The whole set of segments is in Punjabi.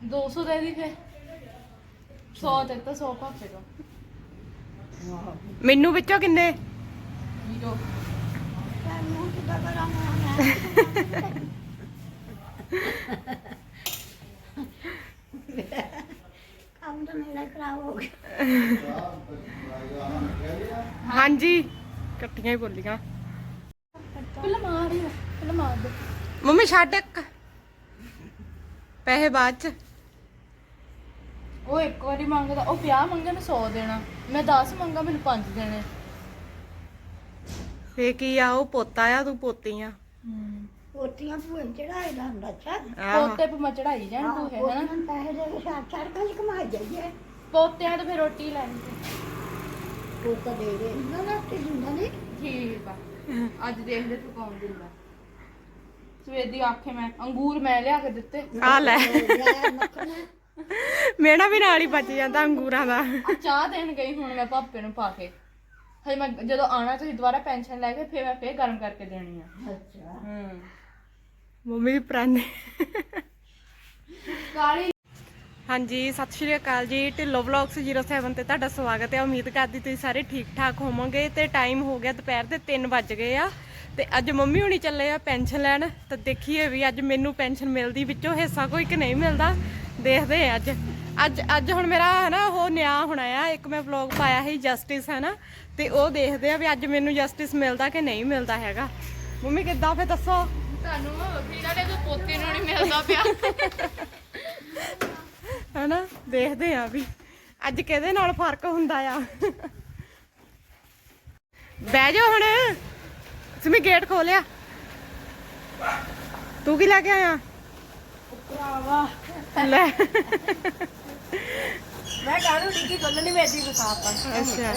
200 ਦੇ ਦੀ ਫੇ 100 ਤੇ ਤਾਂ 100 ਭਾਪੇ ਦਾ ਮੈਨੂੰ ਵਿੱਚੋਂ ਕਿੰਨੇ? ਜੀਰੋ ਕੰਮ ਤਾਂ ਮੇਰਾ ਖਰਾਬ ਹੋ ਗਿਆ। ਹਾਂਜੀ। ਇਕੱਠੀਆਂ ਹੀ ਬੋਲੀਆਂ। ਪਹਿਲਾਂ ਮਾਰ ਹੀ ਪਹਿਲਾਂ ਮਾਰ ਦੇ। ਮੰਮੀ ਛੱਡ ਇੱਕ। ਪੈਸੇ ਬਾਅਦ ਚ। ਉਹ ਇੱਕ ਵਾਰੀ ਮੰਗਦਾ ਉਹ 50 ਮੰਗੇ ਨੇ 100 ਦੇਣਾ। ਮੈਂ 10 ਮੰਗਾ ਮੈਨੂੰ 5 ਦੇਣੇ। ਫੇ ਕੀ ਆ ਉਹ ਪੋਤਾ ਆ ਤੂੰ ਪੋਤੀ ਆ। ਪੋਤੀਆਂ ਭੂਨ ਚੜਾਏ ਦਾ ਹੁੰਦਾ ਆਹੋ। ਪੋਤੇ ਪੇ ਮੈਂ ਚੜਾਈ ਜਾਣ ਤੂੰ ਹੈ ਹਨਾ ਪੋਤੀਆਂ ਪੈਸੇ ਦੇ ਕੇ ਛਾੜ ਛਾੜ ਕੇ ਕਮਾਈ ਜਾਈਏ। ਪੋਤਿਆਂ ਤੋਂ ਫਿਰ ਰੋਟੀ ਲੈਣੀ ਤੇ ਪੋਤਾ ਦੇ ਦੇ। ਨਾ ਨਾ ਤੇ ਜਿੰਦਾ ਨਹੀਂ ਠੀਕ ਆ। ਅੱਜ ਦੇਖਦੇ ਤੂੰ ਕੌਣ ਦਿੰਦਾ। ਸਵੇਰ ਦੀ ਆਖੇ ਮੈਂ ਅੰਗੂਰ ਮੈਂ ਲਿਆ ਕੇ ਦਿੱਤੇ। ਆ ਲੈ। ਲੈ ਮੱਖਣ। ਮੇਰਾ ਵੀ ਨਾਲ ਹੀ ਬਚ ਜਾਂਦਾ ਅੰਗੂਰਾਂ ਦਾ। ਆ ਚਾਹ ਦੇਣ ਗਈ ਹੁਣ ਮੈਂ ਪਾਪੇ ਨੂੰ ਪਾ ਕੇ। ਹਜੇ ਮੈਂ ਜਦੋਂ ਆਣਾ ਤੁਸੀਂ ਦੁਬਾਰਾ ਪੈਨਸ਼ਨ ਲੈ ਕੇ ਫਿਰ ਮੈਂ ਫੇਰ ਗਰਮ ਕਰਕੇ ਦੇਣੀ ਆ। ਅੱਛਾ। ਹੂੰ। ਮੰਮੀ ਵੀ ਪੁਰਾਣੇ। ਕਾਲੀ। ਹਾਂਜੀ ਸਤਿ ਸ਼੍ਰੀ ਅਕਾਲ ਜੀ। ਢਿੱਲੋ ਵਲੌਗਸ 07 ਤੇ ਤੁਹਾਡਾ ਸਵਾਗਤ ਹੈ। ਉਮੀਦ ਕਰਦੀ ਤੁਸੀਂ ਸਾਰੇ ਠੀਕ ਠਾਕ ਹੋਵੋਗੇ ਤੇ ਟਾਈਮ ਹੋ ਗਿਆ ਦੁਪਹਿਰ ਦੇ 3 ਵੱਜ ਗਏ ਆ। ਤੇ ਅੱਜ ਮੰਮੀ ਹੁਣੀ ਚੱਲੇ ਆ ਪੈਨਸ਼ਨ ਲੈਣ। ਤਾਂ ਦੇਖੀਏ ਵੀ ਅੱਜ ਮੈਨੂੰ ਪੈਨਸ਼ਨ ਮਿਲਦੀ ਵਿੱਚੋਂ ਹਿੱਸਾ ਕੋਈ ਕਿ ਨਹੀਂ ਮਿਲਦਾ। ਦੇਖਦੇ ਆ ਅੱਜ। ਅੱਜ ਅੱਜ ਹੁਣ ਮੇਰਾ ਹੈ ਨਾ ਉਹ ਨਿਆਂ ਹੋਣਾ ਆ ਇੱਕ ਮੈਂ ਵਲੌਗ ਪਾਇਆ ਸੀ ਜਸਟਿਸ ਹੈ ਨਾ ਤੇ ਉਹ ਦੇਖਦੇ ਆ ਵੀ ਅੱਜ ਮੈਨੂੰ ਜਸਟਿਸ ਮਿਲਦਾ ਕਿ ਨਹੀਂ ਮਿਲਦਾ ਹੈਗਾ। ਮੰਮੀ ਕਿੱਦਾਂ ਫੇ ਦੱਸੋ? ਤੁਹਾਨੂੰ ਵੀਰਾ ਦੇ ਪੋਤੇ ਨੂੰ ਨਹੀਂ ਮਿਲਦਾ ਪਿਆ। ਹਨਾ ਦੇਖਦੇ ਆ ਵੀ ਅੱਜ ਕਿਹਦੇ ਨਾਲ ਫ਼ਰਕ ਹੁੰਦਾ ਆ। ਬਹਿ ਜਾ ਹੁਣ। ਸਿਮੀ ਗੇਟ ਖੋਲਿਆ। ਤੂੰ ਕੀ ਲੈ ਕੇ ਆਇਆ? ਲੈ। ਮੈਂ ਕਾਹਨੂੰ ਡਿੱਗੀ ਗੱਲ ਨਹੀਂ ਵੇਚੀ ਬਸਾਪਾ ਅੱਛਾ।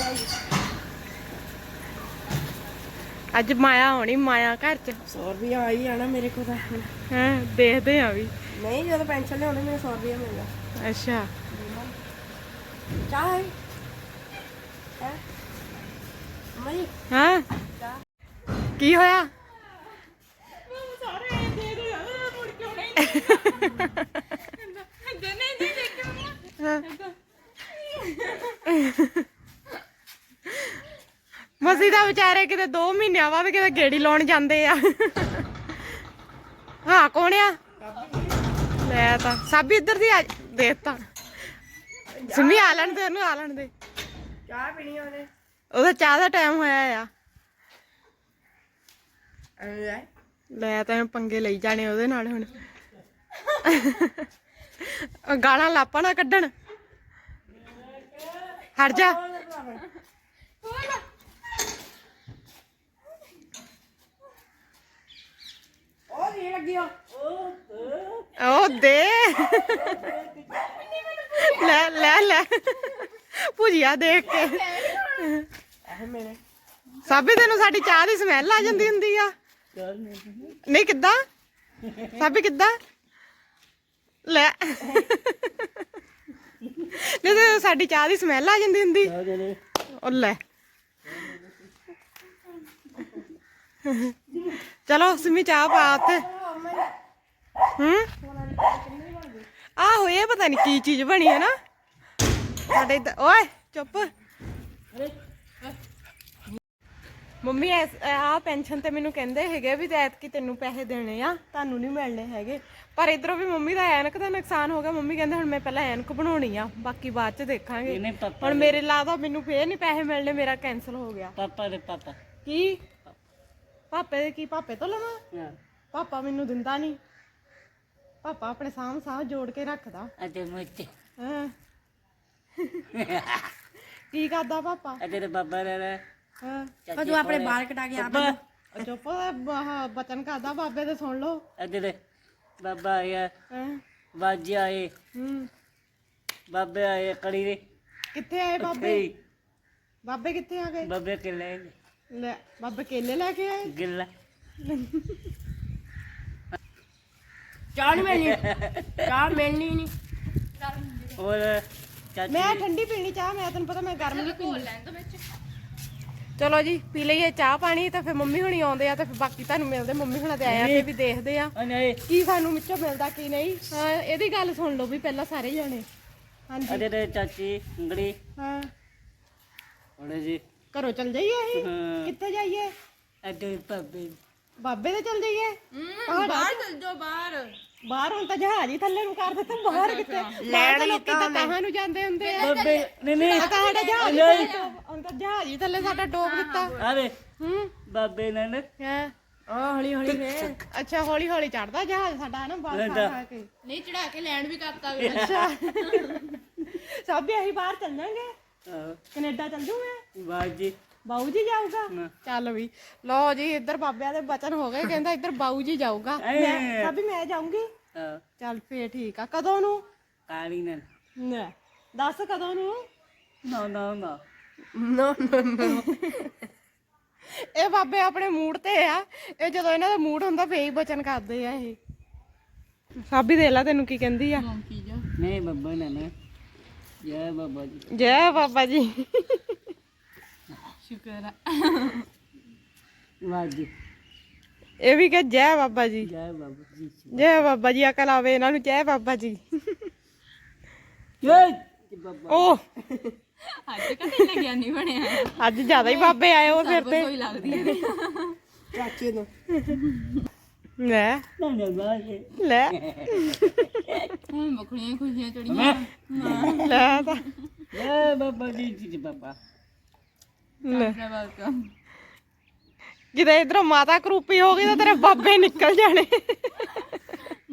ਅੱਜ ਮਾਇਆ ਹੋਣੀ ਮਾਇਆ ਘਰ ਚ। 100 ਰੁਪਿਆ ਆਈ ਜਾਣਾ ਮੇਰੇ ਕੋਲ ਤਾਂ। ਹੁਣ। ਹਾਂ ਦੇਖਦੇ ਆ ਵੀ। ਨਹੀਂ ਜਦੋਂ ਪੈਨਸ਼ਨ ਲਿਆਉਣੀ ਮੈਨੂੰ 100 ਰੁਪਿਆ ਮਿਲਦਾ ਅੱਛਾ। ਚਾਹ ਹੈ ਹੈ? ਮਈ? ਹਾਂ। ਕੀ ਹੋਇਆ? ਹਾਂ। ਮਸੀ ਦਾ ਵਿਚਾਰੇ ਕਿਤੇ 2 ਮਹੀਨਿਆਂ ਬਾਅਦ ਕਿਤੇ ਗੇੜੀ ਲਾਉਣ ਜਾਂਦੇ ਆ। ਹਾਂ ਕੌਣ ਆ? ਲੈ ਤਾਂ ਸਭ ਇੱਧਰ ਦੀ ਆ ਦੇਖ ਤਾਂ। ਸਿਮੀ ਆ ਲੈਣ ਦੇ ਉਹਨੂੰ ਆ ਲੈਣ ਦੇ। ਚਾਹ ਪੀਣੀ ਉਹਨੇ? ਉਹਦਾ ਚਾਹ ਦਾ ਟਾਈਮ ਹੋਇਆ ਆ। ਲੈ। ਲੈ ਤਾਂ ਪੰਗੇ ਲਈ ਜਾਣੇ ਉਹਦੇ ਨਾਲ ਹੁਣ। ਉਹ ਗਾਲਾਂ ਲਾਪਾ ਨਾ ਕੱਢਣ। ਹਟ ਜਾ। ਉਹ ਦੇ ਲੈ ਲੈ ਲੈ। ਭੁਜੀਆ ਦੇਖ ਕੇ। ਸਾਬੀ ਤੈਨੂੰ ਸਾਡੀ ਚਾਹ ਦੀ ਸਮੈਲ ਆ ਜਾਂਦੀ ਹੁੰਦੀ ਆ। ਨਹੀਂ ਕਿੱਦਾਂ? ਸਾਬੀ ਕਿੱਦਾਂ? ਲੈ। ਨਹੀਂ ਤੇ ਸਾਡੀ ਚਾਹ ਦੀ ਸਮੈਲ ਆ ਜਾਂਦੀ ਹੁੰਦੀ। ਉਹ ਲੈ। ਚਲੋ ਸਿਮੀ ਚਾਹ ਪਾ ਉੱਥੇ। ਹੂੰ? ਆਹੋ ਇਹ ਪਤਾ ਨਹੀਂ ਕੀ ਚੀਜ਼ ਬਣੀ ਹੈ ਨਾ। ਸਾਡੇ ਇੱਧਰ- ਓਏ ਚੁੱਪ। ਮੰਮੀ ਆ ਪੈਨਸ਼ਨ ਤੇ ਮੈਨੂੰ ਕਹਿੰਦੇ ਹੈਗੇ ਵੀ ਐਤਕੀ ਤੈਨੂੰ ਪੈਸੇ ਦੇਣੇ ਆ ਤੁਹਾਨੂੰ ਨਹੀਂ ਮਿਲਣੇ ਹੈਗੇ। ਪਰ ਇਧਰੋਂ ਵੀ ਮੰਮੀ ਦਾ ਐਨਕ ਦਾ ਨੁਕਸਾਨ ਹੋ ਗਿਆ। ਮੰਮੀ ਕਹਿੰਦੇ ਹੁਣ ਮੈਂ ਪਹਿਲਾਂ ਐਨਕ ਬਣਾਉਣੀ ਆ ਬਾਕੀ ਬਾਅਦ ਚ ਦੇਖਾਂਗੇ। ਹੁਣ ਮੇਰੇ ਲਾਦਾ ਮੈਨੂੰ ਫੇਰ ਨਹੀਂ ਪੈਸੇ ਮਿਲਣੇ ਮੇਰਾ ਕੈਨਸਲ ਹੋ ਗਿਆ। ਪਾਪਾ ਦੇ ਪਾਪਾ। ਕੀ? ਪਾਪੇ ਦੇ ਕੀ ਪਾਪੇ ਤੋਂ ਲਵਾਂ? ਪਾਪਾ ਮੈਨੂੰ ਦਿੰਦਾ ਨਹੀਂ। ਪਾਪਾ ਆਪਣੇ ਸਾਂਭ ਸਾਂਭ ਜੋੜ ਕੇ ਰੱਖਦਾ। ਅਤੇ ਮੁੱਤੇ ਹਾਂ। ਕੀ ਕਰਦਾ ਪਾਪਾ? ਅਤੇ ਤੇ ਬਾਬਾ ਰੇ ਹਾਂ। ਤੂੰ ਆਪਣੇ ਬਾਲ ਕਟਾ ਕੇ ਆਪ ਚੁੱਪ ਬਚਨ ਕਰਦਾ ਬਾਬੇ ਦੇ ਸੁਣ ਲਓ। ਅਤੇ ਤੇ ਬਾਬਾ ਆਇਆ ਹਾਂ? ਬਾਜੀ ਆਏ ਹੂੰ। ਬਾਬੇ ਆਏ ਕੜੀ ਦੇ। ਕਿੱਥੇ ਆਏ ਬਾਬੇ? ਬਾਬੇ ਕਿੱਥੇ ਆ ਗਏ? ਬਾਬੇ ਕਿਲੇ ਲੈ ਬਾਬੇ ਕੇਲੇ ਲੈ ਕੇ ਆਏ? ਗਿੱਲਾ ਚਾਹ ਨਹੀਂ ਮਿਲਣੀ। ਚਾਹ ਮਿਲਣੀ ਨਹੀਂ ਹੋਰ ਚਾਚੀ ਮੈਂ ਠੰਡੀ ਪੀਣੀ ਚਾਹ ਮੈਂ ਤੈਨੂੰ ਪਤਾ ਮੈਂ ਗਰਮ ਨਹੀਂ ਪੀਂਦੀ ਲੈਣ ਦੋ ਵਿੱਚ। ਚਲੋ ਜੀ ਪੀ ਲਈਏ ਚਾਹ ਪਾਣੀ ਤੇ ਫਿਰ ਮੰਮੀ ਹੁਣੀ ਆਉਂਦੇ ਆ ਤੇ ਫਿਰ ਬਾਕੀ ਤੁਹਾਨੂੰ ਮਿਲਦੇ। ਮੰਮੀ ਹੁਣਾਂ ਤੇ ਆਇਆ ਤੇ ਵੀ ਦੇਖਦੇ ਆ। ਨਹੀਂ। ਕੀ ਸਾਨੂੰ ਵਿੱਚੋਂ ਮਿਲਦਾ ਕੀ ਨਹੀਂ? ਹਾਂ ਇਹਦੀ ਗੱਲ ਸੁਣ ਲਓ ਵੀ ਪਹਿਲਾਂ ਸਾਰੇ ਜਾਣੇ। ਹਾਂਜੀ। ਅਜੇ ਤੇ ਚਾਚੀ ਉਂਗਲੀ ਹਾਂ। ਉਹਨੇ ਜੀ। ਘਰੋਂ ਚਲ ਜਾਈਏ ਅਸੀਂ? ਹਾਂ। ਕਿੱਥੇ ਜਾਈਏ? ਅਜੇ ਭਾਬੀ ਬਾਬੇ ਦੇ ਚਲ ਜਾਈਏ। ਬਾਹਰ ਚਲ ਜਾਓ ਬਾਹਰ। ਬਾਹਰ ਹੁਣ ਤਾਂ ਜਹਾਜ਼ ਹੀ ਥੱਲੇ ਨੂੰ ਕਰ ਦਿੱਤਾ ਬਾਹਰ ਕਿੱਥੇ? ਲੈਣ ਹੀ ਤਾਂ ਕਹਾਂ ਨੂੰ ਜਾਂਦੇ ਹੁੰਦੇ ਆ। ਬਾਬੇ ਨਹੀਂ ਨਹੀਂ ਤਾਂ ਸਾਡਾ ਜਹਾਜ਼ ਹੀ ਥੱਲੇ ਡੋਬ- ਹੁਣ ਤਾਂ ਜਹਾਜ਼ ਹੀ ਥੱਲੇ ਸਾਡਾ ਡੋਬ ਦਿੱਤਾ। ਆਵੇ ਹੂੰ। ਬਾਬੇ ਨੇ ਨਾ ਹਾਂ? ਉਹ ਹੌਲੀ ਹੌਲੀ ਵੇ। ਅੱਛਾ ਹੌਲੀ ਹੌਲੀ ਚੜਦਾ ਜਹਾਜ਼ ਸਾਡਾ ਨਾ ਬਾਹਰ ਖਾ ਖਾ ਕੇ। ਨਹੀਂ ਚੜਾ ਕੇ ਲੈਂਡ ਵੀ ਕਰਤਾ ਵੇ। ਅੱਛਾ। ਸਭ ਵੀ ਅਸੀਂ ਬਾਹਰ ਚੱਲ ਜਾਾਂਗੇ। ਆਹੋ, ਕੈਨੇਡਾ ਚੱਲ ਜੂ ਮੈਂ ਬਾਜੀ ਬਾਊ ਜੀ ਜਾਊਗਾ। ਚੱਲ ਵੀ। ਲਓ ਜੀ ਇੱਧਰ ਬਾਬਿਆਂ ਦੇ ਬਚਨ ਹੋ ਗਏ। ਕਹਿੰਦਾ ਇੱਧਰ ਬਾਊ ਜੀ ਜਾਊਗਾ। ਮੈਂ ਸਭ ਮੈਂ ਜਾਊਂਗੀ? ਚੱਲ ਫੇਰ ਠੀਕ ਆ। ਕਦੋਂ ਨੂੰ? ਕਾਲੀ ਨੇ। ਨਾ। ਦੱਸ ਕਦੋਂ ਨੂੰ? ਨਾ ਨਾ ਨਾ। ਨੋ ਨੋ ਇਹ ਬਾਬੇ ਆਪਣੇ ਮੂਡ ਤੇ ਆ। ਇਹ ਜਦੋਂ ਇਹਨਾਂ ਦਾ ਮੂਡ ਹੁੰਦਾ ਫੇਰ ਹੀ ਬਚਨ ਕਰਦੇ ਆ ਇਹ। ਸਾਬੀ ਦੇ ਲਾ ਤੈਨੂੰ ਕੀ ਕਹਿੰਦੀ ਆ। ਨਹੀਂ ਬੱਬਾ ਨੇ ਨਾ। ਜੈ ਬਾਬਾ ਜੀ। ਜੈ ਬਾਬਾ ਜੀ। ਸ਼ੁਕਰ ਆ। ਬਾਜੀ ਇਹ ਵੀ ਕਹੇ ਜੈ ਬਾਬਾ ਜੀ। ਜੈ ਬਾਬਾ ਜੀ ਜੈ। ਬਾਬਾ ਜੀ ਅਕਲ ਆਵੇ ਇਹਨਾਂ ਨੂੰ ਜੈ ਬਾਬਾ ਜੀ। ਜੈ। ਬਾਬਾ ਓ। ਅੱਜ ਕਦੇ ਲੱਗਿਆ ਨਹੀਂ ਬਣਿਆ ਅੱਜ ਜ਼ਿਆਦਾ ਹੀ ਬਾਬੇ ਆਏ ਉਹ ਫਿਰ ਤੇ। ਕੋਈ ਲੱਗਦੀ ਹੈ ਚਾਚੇ ਨੂੰ। ਲੈ। ਲੈ। ਹੁਣ ਬਖੜੀਆਂ ਖੁਸ਼ੀਆਂ ਚੜੀਆਂ। ਲੈ ਤਾਂ। ਜੈ ਬਾਬਾ ਜੀ ਜੀ ਬਾਬਾ। ਲੈ। ਵੈਲਕਮ ਕਿਤੇ ਇਧਰੋਂ ਮਾਤਾ ਕਰੂਪੀ ਹੋ ਗਈ ਤਾਂ ਤੇਰੇ ਬਾਬੇ ਨਿਕਲ ਜਾਣੇ।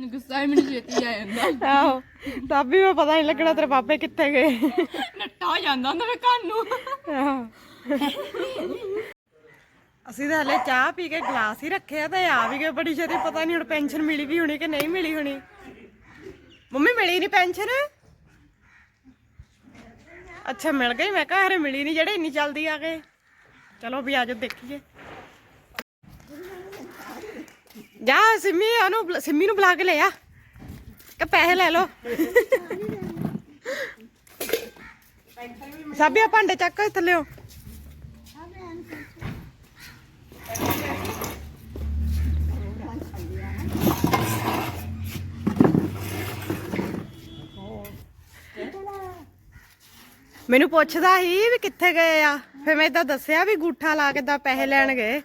ਗੁੱਸਾ ਹੀ ਮੈਨੂੰ ਛੇਤੀ ਆ ਜਾਂਦਾ। ਆਹੋ ਸਾਬੀ ਮੈਂ ਪਤਾ ਨਹੀਂ ਲੱਗਣਾ ਤੇਰੇ ਬਾਬੇ ਕਿੱਥੇ ਗਏ। ਨੱਟਾ ਹੋ ਜਾਂਦਾ ਹੁੰਦਾ ਵੇ ਕੰਨ ਨੂੰ। ਆਹੋ। ਅਸੀਂ ਤਾਂ ਹਲੇ ਚਾਹ ਪੀ ਕੇ ਗਲਾਸ ਹੀ ਰੱਖਿਆ ਤੇ ਆ ਵੀ ਗਏ ਬੜੀ ਛੇਤੀ। ਪਤਾ ਨਹੀਂ ਹੁਣ ਪੈਨਸ਼ਨ ਮਿਲੀ ਵੀ ਹੋਣੀ ਕਿ ਨਹੀਂ ਮਿਲੀ ਹੋਣੀ। ਮੰਮੀ ਮਿਲੀ ਨਹੀਂ ਪੈਨਸ਼ਨ? ਅੱਛਾ, ਮਿਲ ਗਈ? ਮੈਂ ਕਿਹਾ ਹਰੇ ਮਿਲੀ ਨਹੀਂ, ਜਿਹੜੇ ਇੰਨੀ ਜਲਦੀ ਆ ਗਏ। ਚਲੋ ਵੀ ਆਜੋ, ਦੇਖੀਏ। ਜਾ, ਸਿੰਮੀ, ਉਹਨੂੰ ਸਿੰਮੀ ਨੂੰ ਬੁਲਾ ਕੇ ਲੈ ਆ। ਕਿ ਪੈਸੇ ਲੈ ਲਓ। ਸਾਬੀਆ ਭਾਂਡੇ ਚੱਕ ਥੱਲਿਓ ਮੈਨੂੰ ਪੁੱਛਦਾ ਸੀ ਵੀ ਕਿੱਥੇ ਗਏ ਆ? ਫਿਰ ਮੈਂ ਇਦਾਂ ਦੱਸਿਆ ਵੀ ਗੂਠਾ ਲਾ ਕੇ ਦਾ ਪੈਸੇ ਲੈਣ ਗਏ।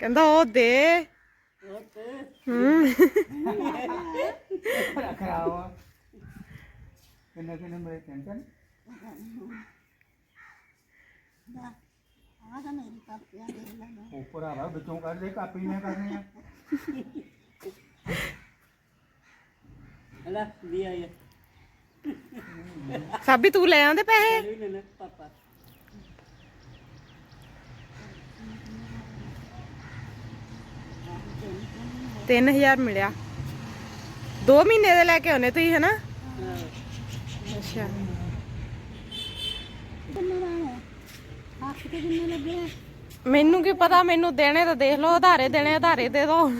ਕਹਿੰਦਾ ਉਹ ਦੇ। ਹੂੰ। ਕਿੰਨੇ ਕਿੰਨੇ ਮੇਰੇ ਟੈਨਸ਼ਨ ਆਹ ਤਾਂ ਮੇਰੀ ਕਾਪੀਆਂ ਦੇ ਲੈ ਉੱਪਰ ਆਵਾ ਵਿੱਚੋਂ ਕੱਢ ਦੇ ਕਾਪੀ ਮੈਂ ਕਰਨੀ ਆ। ਹਲਾ ਵੀ ਆਇਆ ਸਾਬੀ ਤੂੰ ਲੈ ਆਂਦੇ ਪੈਸੇ? ਨਹੀਂ ਨਾ ਨਾ ਪਾਪਾ। 3000 ਮਿਲਿਆ। 2 ਮਹੀਨੇ ਦੇ ਲੈ ਕੇ ਆਉਨੇ ਤੁਸੀਂ ਹਨਾ? ਅੱਛਾ। ਦਾ? ਮੈਨੂੰ ਕੀ ਪਤਾ ਮੈਨੂੰ ਦੇਣੇ ਤਾਂ ਦੇਖ ਲਓ ਉਧਾਰੇ ਦੇਣੇ ਉਧਾਰੇ ਦੇ ਦੋ।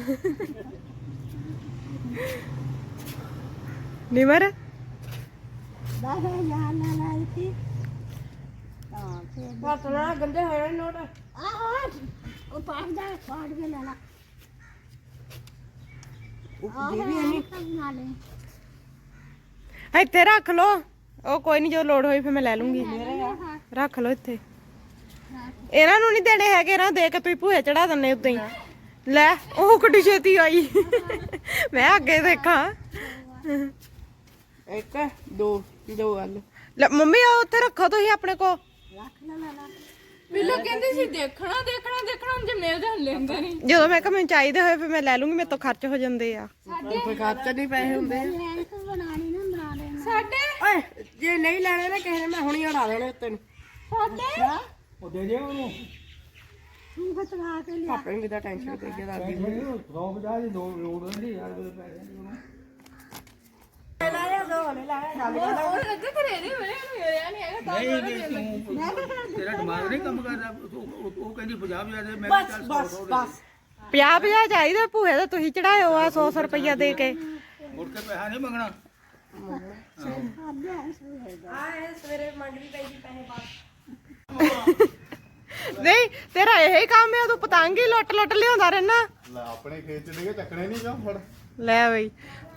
ਨਿਮਰ? ਦਸ ਹਜ਼ਾਰ ਨਾਲ ਆਈ ਸੀ ਤਾਂ ਫਿਰ ਵਰਤਣਾ ਗੰਦੇ ਹੋਏ ਨੋਟ ਆਹ ਉਹ ਪਾੜ ਦਾ ਪਾੜ ਕੇ ਲੈ ਲਾ ਉਹ ਦੇ ਵੀ ਨਹੀਂ ਨਾਲੇ ਇੱਥੇ ਰੱਖ ਲੋ ਉਹ ਕੋਈ ਨਹੀਂ ਜੋ ਲੋੜ ਹੋਈ ਫਿਰ ਮੈਂ ਲੈ ਲੂੰਗੀ। ਰੱਖ ਲੋ ਇੱਥੇ। ਇਹਨਾਂ ਨੂੰ ਨਹੀਂ ਦੇਣੇ ਹੈਗੇ, ਇਹਨਾਂ ਦੇ ਕੇ ਤੁਸੀਂ ਭੂਏ ਚੜਾ ਦਿੰਨੇ ਉੱਤੇ ਹੀ। ਲੈ, ਉਹ ਕਿੱਡੀ ਛੇਤੀ ਆਈ। ਮੈਂ ਅੱਗੇ ਦੇਖਾਂ। ਇੱਕ, ਦੋ। ਦੋ ਵੱਲ ਲੈ ਮੰਮੀ ਆ ਉੱਥੇ ਰੱਖੋ ਤੁਸੀਂ ਆਪਣੇ ਕੋ। ਰੱਖ ਲੈ ਲੈ ਲਾ ਪਹਿਲਾਂ ਕਹਿੰਦੇ ਸੀ ਦੇਖਣਾ ਦੇਖਣਾ ਦੇਖਣਾ ਹੁਣ ਜੇ ਮਿਲ ਜਾਣ ਲੈਂਦੇ ਨਹੀਂ ਜਦੋਂ ਮੈਂ ਕਿਹਾ ਮੈਨੂੰ ਚਾਹੀਦੇ ਹੋਏ ਫਿਰ ਮੈਂ ਲੈ ਲੂੰਗੀ ਮੇਰੇ ਤੋਂ ਖਰਚ ਹੋ ਜਾਂਦੇ ਆ। ਕੋਈ ਖਾਤਾ ਨਹੀਂ ਪੈਸੇ ਹੁੰਦੇ। ਲੈਣ ਤੋਂ ਬਣਾਣੀ ਨਾ ਬਣਾ ਲੈਣਾ ਸਾਡੇ ਓਏ ਜੇ ਨਹੀਂ ਲੈਣੇ ਨਾ ਕਿਸੇ ਨੇ ਮੈਂ ਹੁਣੀ ਹਟਾ ਦੇਣੇ ਤੈਨੂੰ ਉਹ ਦੇ ਦੇ ਉਹਨੂੰ। ਤੂੰ ਫਤਵਾ ਕੇ ਲਿਆ। ਆਪੇ ਵੀ ਤਾਂ ਟੈਨਸ਼ਨ ਤੇ ਗਿਆ ਦਾਦੀ ਪੈਸੇ ਨਹੀਂ 150 ਦੀ ਲੋੜ ਲੋੜ ਨਹੀਂ ਯਾਰ ਉਹਦੇ ਪੈਸੇ ਨਹੀਂ ਉਹਨੂੰ ਉਹ ਲੱਗੇ ਘਰੇ ਨਹੀਂ ਮਿਲੇ ਉਹਨੂੰ ਮਿਲਿਆ ਨਹੀਂ ਹੈਗਾ ਤਾਂ ਨਹੀਂ ਜੇ ਤੂੰ ਤੇਰਾ ਦਿਮਾਗ ਨਹੀਂ ਕੰਮ ਕਰਦਾ ਉਹ- ਉਹ ਉਹ ਕਹਿੰਦੀ 50 ਹਜ਼ਾਰ ਦੇ ਮੈਂ ਕਿਹਾ ਚੱਲ 100 100 ਬਸ। 50 50 ਚਾਹੀਦੇ ਭੂਏ ਦਾ ਤੁਸੀਂ ਚੜਾਇਓ ਆ 100 100 ਰੁਪਈਆ ਦੇ ਕੇ। ਮੁੜ ਕੇ ਪੈਸਾ ਨਹੀਂ ਮੰਗਣਾ। ਨਹੀਂ ਤੇਰਾ ਇਹ ਕੰਮ ਹੈ ਤੂੰ ਪਤੰਗ ਹੀ ਲੁੱਟ ਲੁੱਟ ਲਿਆਉਂਦਾ ਰਹਿਣਾ। ਲੈ ਆਪਣੇ ਖੇਤ ਚ ਡਿਗੇ ਚੱਕਣੇ ਨਹੀਂ ਕਿਉਂ ਫੜ? ਲੈ ਬਈ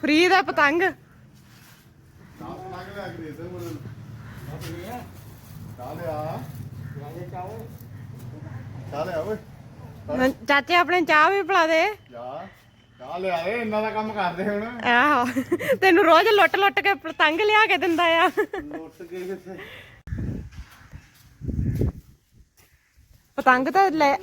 ਫ੍ਰੀ ਦਾ ਪਤੰਗ ਨਾ ਸੁਣਾ ਕੇ ਲੈ ਕੇ ਦੇ ਦੇ ਮੁੰਡੇ ਨੂੰ ਚਾਹ ਲਿਆ। ਚਾਚੇ ਆਪਣੇ ਚਾਹ ਵੀ ਪਿਲਾ ਦੇ। ਜਾ। ਚਾਹ ਲਿਆ ਏ ਇੰਨਾ ਦਾ ਕੰਮ ਕਰਦੇ ਹੁਣ। ਆਹੋ। ਤੈਨੂੰ ਰੋਜ਼ ਲੁੱਟ ਲੁੱਟ ਕੇ ਪਤੰਗ ਲਿਆ ਕੇ ਦਿੰਦਾ ਆ। ਲੁੱਟ ਕੇ ਕਿੱਥੇ? ਪਤੰਗ ਤਾਂ ਲੈ।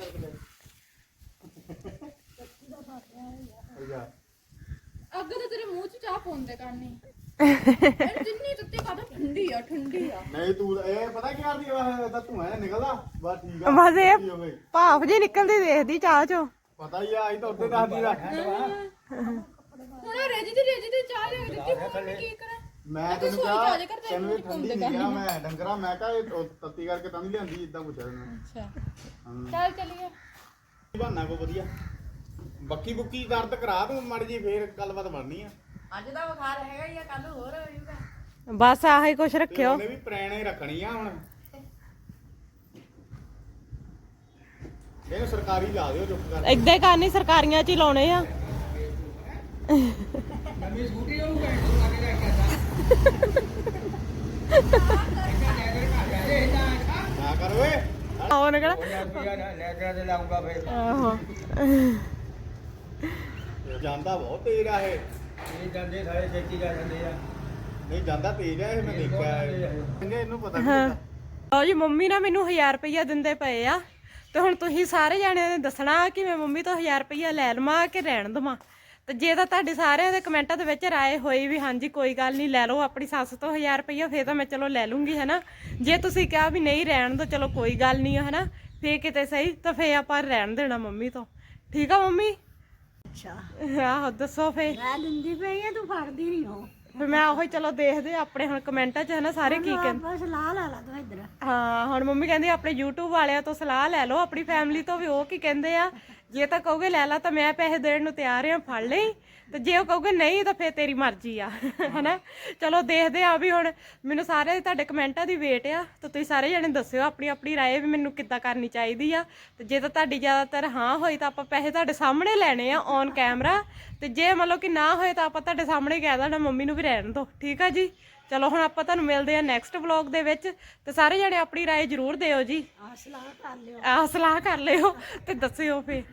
ਅੱਗੇ ਤਾਂ ਤੇਰੇ ਮੂੰਹ 'ਚ ਚਾਹ ਪਾਉਂਦੇ ਕਰਨੀ। ਜਿੰਨੀ ਤੱਤੀ ਕਾਦਾ ਠੰਡੀ ਆ ਠੰਡੀ ਆ। ਨਹੀਂ ਤੂੰ ਇਹ ਪਤਾ ਕੀ ਕਰਦੀ ਆ ਤਾਂ ਧੂਆਂ ਜਿਹਾ ਨਿਕਲਦਾ ਬਸ ਠੀਕ ਆ। ਬਸ ਇਹ ਠੀਕ ਆ ਬਈ। ਭਾਫ ਜੀ ਨਿਕਲਦੀ ਦੇਖਦੀ ਚਾਹ ਚੋਂ। ਪਤਾ ਹੀ ਆ ਅਸੀਂ ਤਾਂ ਉੱਤੇ ਦੱਸਦੀ ਦਾ ਹੁਣ ਰੇਜੀ ਦੀ ਰੇਜੀ ਦੀ ਚਾਹ ਲੈ ਦਿੱਤੀ ਹੁਣ ਮੈਂ ਕੀ ਕਰਾਂ? ਮੈਂ ਤੂੰ ਤੈਨੂੰ ਸੋਈ ਕਿਹਾ ਜਾ ਜੇ ਕਰ ਤੈਨੂੰ ਤੈਨੂੰ ਇਹ ਨੀ ਠੰਡੀ ਘੁੰਮਦੇ ਨਹੀਂ ਕਿਹਾ ਮੈਂ। ਡੰਗਰਾ ਮੈਂ ਕਿਹਾ ਇਹ ਉਹ ਤੱਤੀ ਕਰਕੇ ਤਾਂ ਨਹੀਂ ਲਿਆਂਦੀ ਇਦਾਂ ਪੁੱਛਿਆ ਤੈਨੂੰ ਅੱਛਾ। ਹਾਂ। ਚੱਲ ਚਲੀਏ। ਬਹਾਨਾ ਕੋ ਵਧੀਆ। ਬੱਕੀ ਬੁੱਕੀ ਦਰਦ ਕਰਾ ਤੂੰ ਮੜ ਜੀ ਫੇਰ ਗੱਲਬਾਤ ਬਣਨੀ ਆ। ਅੱਜ ਦਾ ਬੁਖਾਰ ਹੈਗਾ ਆ ਕੱਲ ਹੋਰ ਹੋ ਜਾਊਗਾ। ਬਸ ਆਹੀ ਕੁਛ ਰੱਖਿਓ। ਉਹਨੇ ਵੀ ਪ੍ਰੈਣੇ ਰੱਖਣੀ ਆ ਹੁਣ। ਇਹਨੂੰ ਸਰਕਾਰੀ ਲਾ ਦਿਓ ਚੁੱਪ ਕਰ। ਏਦਾਂ ਹੀ ਕਰਨੀ ਸਰਕਾਰੀਆਂ ਚ ਹੀ ਲਾਉਣੇ ਆ। ਨਵੀਂ ਸਕੂਟੀ ਉਹਨੂੰ ਭੈਣ ਨੂੰ ਲਾ ਕੇ ਲੈ ਕੇ ਆਇਆ ਨਾ ਕਰ ਓਏ। ਕਿਹੜਾ? ਰੁਪਿਆ ਲੈ ਕੇ ਤੇ ਲਾਉਂਗਾ ਫਿਰ। ਆਹੋ। ਜਾਂਦਾ ਬਹੁਤ ਆ ਇਹ। ਇਹ ਜਾਂਦੇ ਸਾਰੇ ਛੇਤੀ ਜਾ ਜਾਂਦੇ ਆ। ਨਹੀਂ ਜਾਂਦਾ ਤੇਜ਼ ਆ ਇਹ ਮੈਂ ਦੇਖਿਆ ਇਹ। ਚੰਗੇ ਇਹਨੂੰ ਪਤਾ ਨਹੀਂ ਲਓ ਜੀ ਮੰਮੀ ਨਾ ਮੈਨੂੰ 1000 ਰੁਪਈਆ ਦਿੰਦੇ ਪਏ ਆ। ਤੇ ਹੁਣ ਤੁਸੀਂ ਸਾਰੇ ਜਾਣਿਆਂ ਨੇ ਦੱਸਣਾ ਕਿ ਮੈਂ ਮੰਮੀ ਤੋਂ 1000 ਰੁਪਈਆ ਲੈ ਲਵਾਂ ਕਿ ਰਹਿਣ ਦੇਵਾਂ? ਤੇ ਜੇ ਤਾਂ ਤੁਹਾਡੇ ਸਾਰਿਆਂ ਦੇ ਕਮੈਂਟਾਂ ਦੇ ਵਿੱਚ ਰਾਏ ਹੋਈ ਵੀ ਹਾਂਜੀ ਕੋਈ ਗੱਲ ਨਹੀਂ ਲੈ ਲਓ ਆਪਣੀ ਸੱਸ ਤੋਂ 1000 ਰੁਪਈਆ ਫੇਰ ਤਾਂ ਮੈਂ ਚਲੋ ਲੈ ਲੂੰਗੀ ਹਨਾ? ਜੇ ਤੁਸੀਂ ਕਿਹਾ ਵੀ ਨਹੀਂ ਰਹਿਣ ਦੋ ਚਲੋ ਕੋਈ ਗੱਲ ਨਹੀਂ ਹਨਾ? ਫੇਰ ਕਿਤੇ ਸਹੀ ਤਾਂ ਫੇਰ ਆਪਾਂ ਰਹਿਣ ਦੇਣਾ ਮੰਮੀ ਤੋਂ। ਠੀਕ ਆ ਮੰਮੀ? ਅੱਛਾ। ਆਹੋ ਦੱਸੋ ਫੇਰ ਮੈਂ ਦਿੰਦੀ ਪਈ ਆ ਤੂੰ ਫੜਦੀ ਨਹੀਂ ਹੋ ਫਿਰ ਮੈਂ ਉਹੀ ਚਲੋ ਦੇਖਦੇ ਆਪਣੇ ਹੁਣ ਕਮੈਂਟਾਂ 'ਚ ਹਨਾ ਸਾਰੇ ਕੀ ਕਹਿੰਦੇ। ਬਸ ਲਾ ਲਾ ਲਾ ਤੂੰ ਇੱਧਰ। ਹਾਂ ਹੁਣ ਮੰਮੀ ਕਹਿੰਦੀ ਆਪਣੇ YouTube ਵਾਲਿਆਂ ਤੋਂ ਸਲਾਹ ਲੈ ਲਓ ਆਪਣੀ ਫੈਮਿਲੀ ਤੋਂ ਵੀ ਉਹ ਕੀ ਕਹਿੰਦੇ ਆ ਜੇ ਤਾਂ ਕਹੋਗੇ ਲੈ ਲਾ ਤਾਂ ਮੈਂ ਪੈਸੇ ਦੇਣ ਨੂੰ ਤਿਆਰ ਆ ਫੜ ਲਈ। ਤੇ ਜੇ ਉਹ ਕਹੋਗੇ ਨਹੀਂ ਤਾਂ ਫੇਰ ਤੇਰੀ ਮਰਜ਼ੀ ਆ ਹਨਾ? ਚਲੋ ਦੇਖਦੇ ਆ ਵੀ ਹੁਣ ਮੈਨੂੰ ਸਾਰੇ ਤੁਹਾਡੇ ਕਮੈਂਟਾਂ ਦੀ ਵੇਟ ਆ ਤੇ ਤੁਸੀਂ ਸਾਰੇ ਜਣੇ ਦੱਸਿਓ ਆਪਣੀ ਆਪਣੀ ਰਾਏ ਵੀ ਮੈਨੂੰ ਕਿੱਦਾਂ ਕਰਨੀ ਚਾਹੀਦੀ ਆ। ਤੇ ਜੇ ਤਾਂ ਤੁਹਾਡੀ ਜ਼ਿਆਦਾਤਰ ਹਾਂ ਹੋਈ ਤਾਂ ਆਪਾਂ ਪੈਸੇ ਤੁਹਾਡੇ ਸਾਹਮਣੇ ਲੈਣੇ ਆ ਔਨ ਕੈਮਰਾ ਤੇ ਜੇ ਮਤਲਬ ਕਿ ਨਾ ਹੋਏ ਤਾਂ ਆਪਾਂ ਤੁਹਾਡੇ ਸਾਹਮਣੇ ਕਹਿ ਦੇਣਾ ਮੰਮੀ ਨੂੰ ਵੀ ਰਹਿਣ ਦਿਓ। ਠੀਕ ਆ ਜੀ? ਚਲੋ ਹੁਣ ਆਪਾਂ ਤੁਹਾਨੂੰ ਮਿਲਦੇ ਆ ਨੈਕਸਟ ਵਲੌਗ ਦੇ ਵਿੱਚ। ਤੇ ਸਾਰੇ ਜਣੇ ਆਪਣੀ ਰਾਏ ਜ਼ਰੂਰ ਦਿਓ ਜੀ। ਆ ਸਲਾਹ ਕਰ ਲਿਓ। ਆਹ ਸਲਾਹ ਕਰ ਲਿਓ ਤੇ ਦੱਸਿਓ ਫੇਰ।